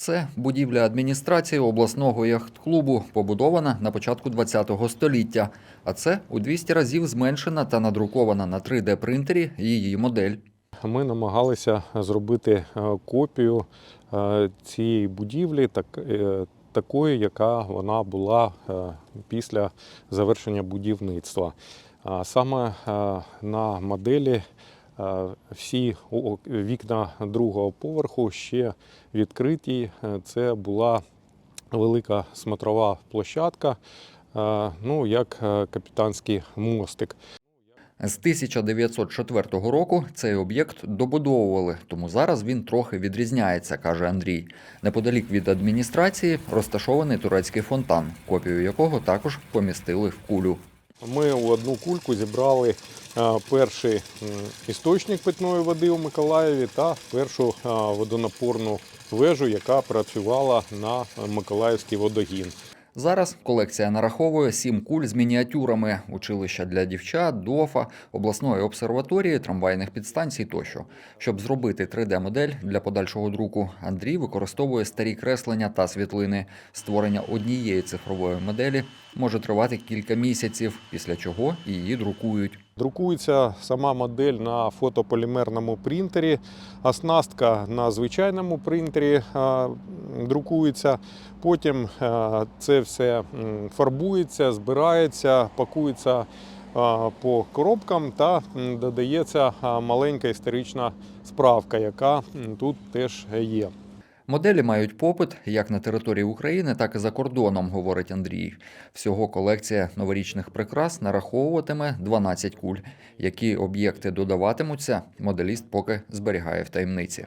Це будівля адміністрації обласного яхт-клубу, побудована на початку ХХ століття. А це у 200 разів зменшена та надрукована на 3D-принтері її модель. Ми намагалися зробити е, копію е, цієї будівлі, так, е, такої, яка вона була після завершення будівництва. А Саме на моделі всі вікна другого поверху ще відкриті. Е, Це була велика смотрова площадка, е, ну як е, капітанський мостик. З 1904 року цей об'єкт добудовували, тому зараз він трохи відрізняється, каже Андрій. Неподалік від адміністрації розташований турецький фонтан, копію якого також помістили в кулю. Ми у одну кульку зібрали е, перший істочник питної води у Миколаєві та першу е, водонапорну вежу, яка працювала на Миколаївський водогін. Зараз колекція нараховує сім куль з мініатюрами, училища для дівчат, ДОФа, обласної обсерваторії, трамвайних підстанцій тощо. Щоб зробити 3D-модель для подальшого друку, Андрій використовує старі креслення та світлини. Створення однієї цифрової моделі може тривати кілька місяців, після чого її друкують. Друкується сама модель на фотополімерному принтері, оснастка на звичайному принтері друкується. Потім е, це все фарбується, збирається, пакується е, по коробкам та додається е, маленька історична справка, яка тут теж є. Моделі мають попит як на території України, так і за кордоном, говорить Андрій. Всього колекція новорічних прикрас нараховуватиме 12 куль. Які об'єкти додаватимуться, моделіст поки зберігає в таємниці.